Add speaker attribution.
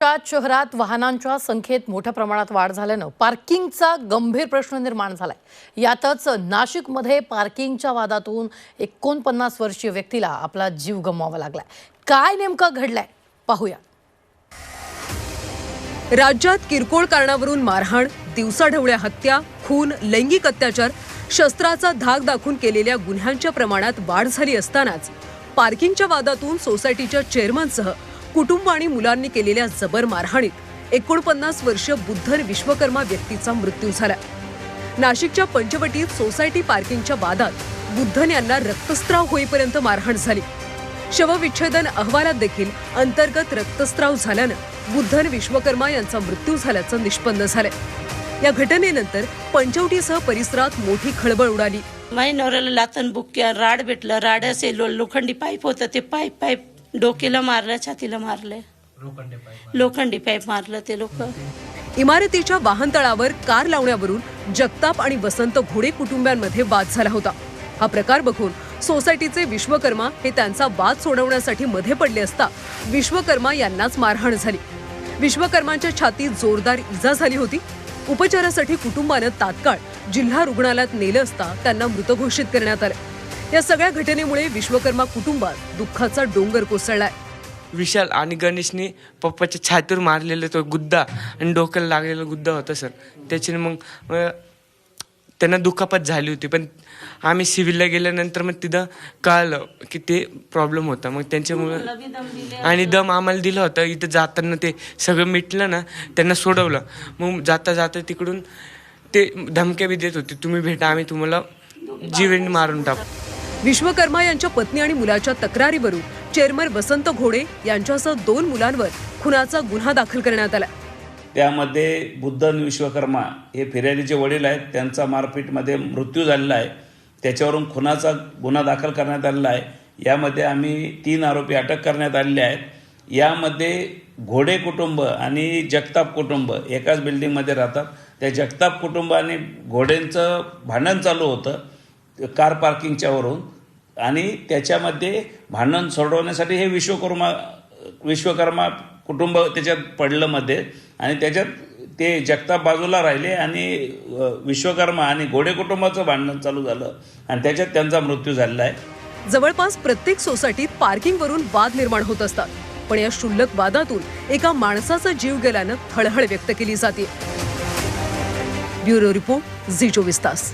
Speaker 1: शहरात वाहनांच्या संख्येत मोठ्या प्रमाणात वाढ झाल्यानं पार्किंगचा गंभीर प्रश्न निर्माण झालाय. यातच नाशिकमध्ये पार्किंगच्या वादातून एकोणपन्नास वर्षीय व्यक्तीला आपला जीव गमवावा लागलाय. काय नेमकं घडलंय? पाहूया.
Speaker 2: राज्यात किरकोळ कारणावरून मारहाण दिवसाढवळ्या हत्या खून लैंगिक अत्याचार शस्त्राचा धाक दाखवून केलेल्या गुन्ह्यांच्या प्रमाणात वाढ झाली असतानाच पार्किंगच्या वादातून सोसायटीच्या चेअरमनसह कुटुंब आणि मुलांनी केलेल्या जबर मारहाणीत एकोणपन्नास वर्ष बुद्धर विश्वकर्मा व्यक्तीचा मृत्यू झाला. नाशिकच्या पंचवटीत सोसायटी पार्किंगच्या वादात बुद्धन यांना रक्तस्त्राव होईपर्यंत मारहाण झाली. शवविच्छेदन अहवालात देखील अंतर्गत रक्तस्त्राव झाल्यानं बुद्धन विश्वकर्मा यांचा मृत्यू झाल्याचं निष्पन्न झालंय. या घटनेनंतर पंचवटीसह परिसरात मोठी खळबळ उडाली.
Speaker 3: माझ्या नवऱ्याला लातन बुक राड भेटलं राड असे लोखंडी पाईप होतं ते पाईप पाईप डोक्याला मारलं छातीला मारलं. लोखंडी पाईप मारलं ते लोक.
Speaker 2: इमारतीच्या वाहनतळावर कार लावण्यावरून जगताप आणि वसंत घोडे कुटुंबियांमध्ये वाद झाला होता. हा प्रकार बघून सोसायटीचे विश्वकर्मा हे त्यांचा वाद सोडवण्यासाठी मध्ये पडले असता विश्वकर्मा यांनाच मारहाण झाली. विश्वकर्मांच्या छातीत जोरदार इजा झाली होती. उपचारासाठी कुटुंबानं तात्काळ जिल्हा रुग्णालयात नेलं असता त्यांना मृत घोषित करण्यात आलं. या सगळ्या घटनेमुळे विश्वकर्मा कुटुंबात दुःखाचा डोंगर कोसळलाय.
Speaker 4: विशाल आणि गणेशने पप्पाच्या छातीवर मारलेला तो गुद्दा आणि डोक्याला लागलेला गुद्दा होता सर. त्याच्याने मग त्यांना दुखापत झाली होती. पण आम्ही सिव्हिलला गेल्यानंतर मग तिथं कळलं की ते प्रॉब्लेम होता. मग त्यांच्यामुळं आणि दम आम्हाला दिला होता. इथं जाताना ते सगळं मिटलं ना त्यांना सोडवलं. मग जाता जाता तिकडून ते धमक्या बी देत होते. तुम्ही भेटा आम्ही तुम्हाला जीवन मारून टाकू.
Speaker 2: विश्वकर्मा यांच्या पत्नी आणि मुलाच्या तक्रारीवरून चेअरमन वसंत घोडे यांच्यासह दोन मुलांवर खुनाचा गुन्हा दाखल करण्यात आला.
Speaker 5: त्यामध्ये बुद्धन विश्वकर्मा हे फिर्यादीचे वडील आहेत. त्यांचा मारपीटमध्ये मृत्यू झालेला आहे. त्याच्यावरून खुनाचा गुन्हा दाखल करण्यात आलेला आहे. यामध्ये आम्ही तीन आरोपी अटक करण्यात आलेले आहेत. यामध्ये घोडे कुटुंब आणि जगताप कुटुंब एकाच बिल्डिंगमध्ये राहतात. त्या जगताप कुटुंब आणि घोड्यांचं भांडण चालू होतं. कार पार्किंगच्यावरून आणि त्याच्यामध्ये भांडण सोडवण्यासाठी हे विश्वकर्मा विश्वकर्मा कुटुंब त्याच्यात पडलं मध्ये आणि त्याच्यात ते जगताप बाजूला राहिले आणि विश्वकर्मा आणि घोडे कुटुंबाचं भांडण चालू झालं आणि त्याच्यात त्यांचा मृत्यू झालेला आहे.
Speaker 2: जवळपास प्रत्येक सोसायटीत पार्किंगवरून वाद निर्माण होत असतात. पण या क्षुल्लक वादातून एका माणसाचा जीव गेल्यानं हळहळ व्यक्त केली जाते. ब्युरो रिपोर्ट झी चोवीस तास.